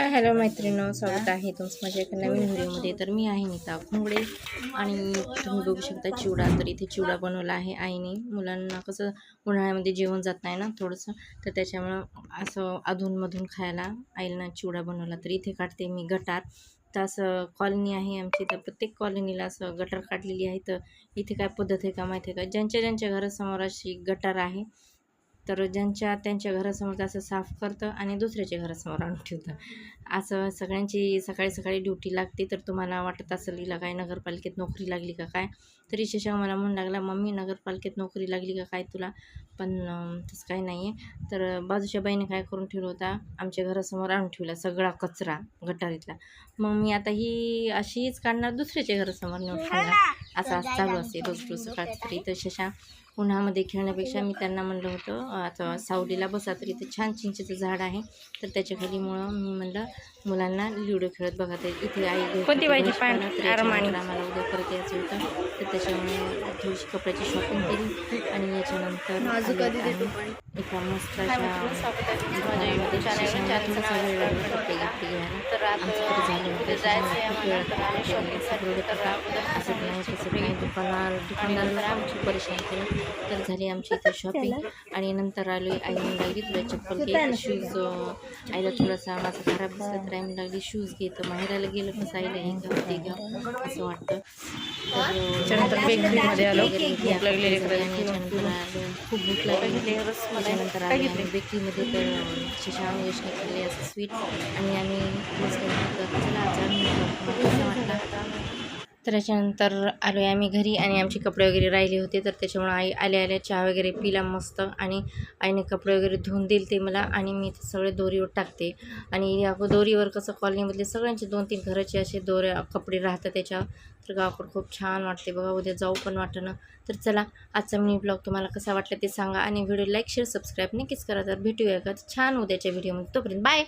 Hi hello मैत्रिणी स्वागत आहे तुमचं माझ्या एका नवीन व्हिडिओमध्ये तर मी आहे नीता घोंगडे आणि तुम्ही बघू शकता चिवडा. तर इथे चिवडा बनवला आहे आईने. मुलांना कसं उन्हाळ्यामध्ये जेवण जात नाही ना थोडंसं तर त्याच्यामुळं असं अधूनमधून खायला आईला चिवडा बनवला. तर इथे काढते मी गटार. तर असं कॉलनी आहे आमची. तर प्रत्येक कॉलनीला असं गटार काढलेली आहे. तर इथे काय पद्धत आहे का माहिती आहे का? ज्यांच्या ज्यांच्या घरासमोर अशी गटार आहे तर ज्यांच्या त्यांच्या घरासमोर असं साफ करतं आणि दुसऱ्याच्या घरासमोर आणून ठेवतं. असं सगळ्यांची सकाळी सकाळी ड्युटी लागते तर तुम्हाला वाटत असेल हिला काय नगरपालिकेत नोकरी लागली का काय? तरी शशा मला म्हणू लागला मम्मी नगरपालिकेत नोकरी लागली का काय तुला? पण तसं काही नाही आहे तर बाजूच्या बाईने काय करून ठेवलं होता? आमच्या घरासमोर आणून ठेवला सगळा कचरा गटारीतला. मग मी आता ही अशीच काढणार दुसऱ्याच्या घरासमोर नेऊन ठेवणार. असं असं चालू असते. रोज रोज सकाळी तरी तर शशांक उन्हामध्ये खेळण्यापेक्षा मी त्यांना म्हणलं होतं आता सावलीला बसा तर इथे छान चिंचेचं झाड आहे. तर त्याच्या खालीमुळं मी म्हणलं मुलांना लुडो खेळत बघा ते इथे आई कोणती पाहिजे? तर. आम्हाला उद्या परत यायचं होतं. तर त्याच्यामुळे थोडीशी कपड्याची शॉपिंग केली आणि याच्यानंतर एका मस्त घ्यायला. आमचं दुकानार दुकानदाराला पण खूप परेशान केलं. तर झाली आमची इथे शॉपिंग आणि नंतर आलो आई म्हणू लागली तुला चप्पल घे शूज आईला थोडासा माझा खराब दिसला तर आई म्हणू लागली शूज घे. तर माहेराला गेलं कसं आईला हे घ्या ते घ्या असं वाटतं. खूप भूक लागली त्याच्यानंतर आम्ही बेकरीमध्ये तर शशांक वैष्णव खाल्ले असं स्वीट आणि आम्ही केलं. तर चला आज आम्ही वाटलं. त्याच्यानंतर आलो आहे आम्ही घरी आणि आमचे कपडे वगैरे राहिले होते तर त्याच्यामुळे आई आल्या आल्या चहा वगैरे पिला मस्त आणि आईने कपडे वगैरे धुवून दिले ते मला आणि मी ते सगळे दोरीवर टाकते. आणि या दोरीवर कसं कॉलनीमधले सगळ्यांचे दोन तीन घराचे असे दोऱ्या कपडे राहतात त्याच्यावर. तर गावाकडं खूप छान वाटते बघा उद्या जाऊ पण वाटणं तर चला आजचा मी ब्लॉग तुम्हाला कसा वाटला ते सांगा आणि व्हिडिओ लाईक शेअर सबस्क्राईब नक्कीच करा. तर भेटूया का छान उद्याच्या व्हिडिओमध्ये तोपर्यंत बाय